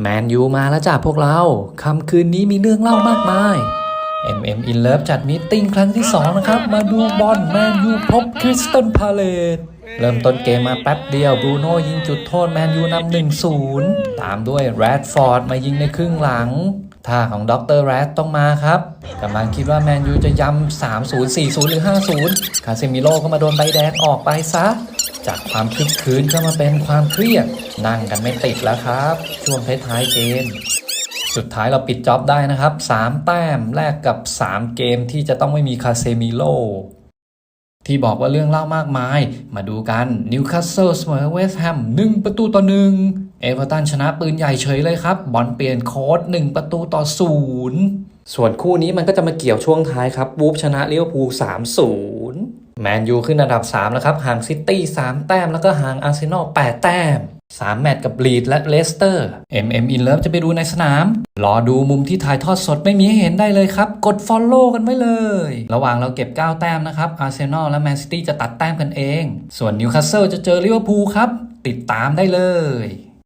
แมนยูมาแล้วจ้าพวกเราค่ำคืนนี้มีเรื่องเล่ามากมาย MM In Love จัดมีตติ้งครั้งที่ 2 นะครับ มาดูบอลแมนยูพบคริสตันพาเลตเริ่มต้นเกมมาแป๊บเดียวบรูโน่ยิงจุดโทษแมนยูนำ1-0 ตามด้วยแรดฟอร์ดมายิงในครึ่งหลังท่าของด็อกเตอร์แรดต้องมาครับกำลังคิดว่าแมนยูจะย้ำ3-0 4-0 หรือ 5-0 คาเซมิโร่ก็มาโดนใบแดงออกไปซะ จากความคลึกครื้นก็มาเป็นความเครียด นั่งกันไม่ติดแล้วครับ ช่วงท้ายๆเกม สุดท้ายเราปิดจ็อบได้นะครับ 3 แต้มแลกกับ 3 เกมที่จะต้องไม่มีคาเซมิโลที่บอกว่าเรื่องเล่ามากมาย มาดูกันนิวคาสเซิลเสมอเวสต์แฮม1ประตูต่อ1เอเวอร์ตันชนะปืนใหญ่เฉยเลยครับ บอลเปลี่ยนโค้ด1ประตูต่อ0ส่วนคู่นี้มันก็จะมาเกี่ยวช่วงท้ายครับวูฟชนะลิเวอร์พูล3-0 แมนยูขึ้นอันดับ3แล้วครับห่างซิตี้3แต้ม แล้วก็ห่างอาร์เซนอล8แต้ม 3 แมตช์กับลีดและเลสเตอร์ MM In Love จะไปดูในสนาม รอดูมุมที่ถ่ายทอดสดไม่มีให้เห็นได้เลยครับ กด Follow กันไว้เลย ระหว่างเราเก็บ 9 แต้มนะครับอาร์เซนอลและแมนซิตี้จะตัดแต้มกันเอง ส่วนนิวคาสเซิลจะเจอลิเวอร์พูลครับ ติดตามได้เลย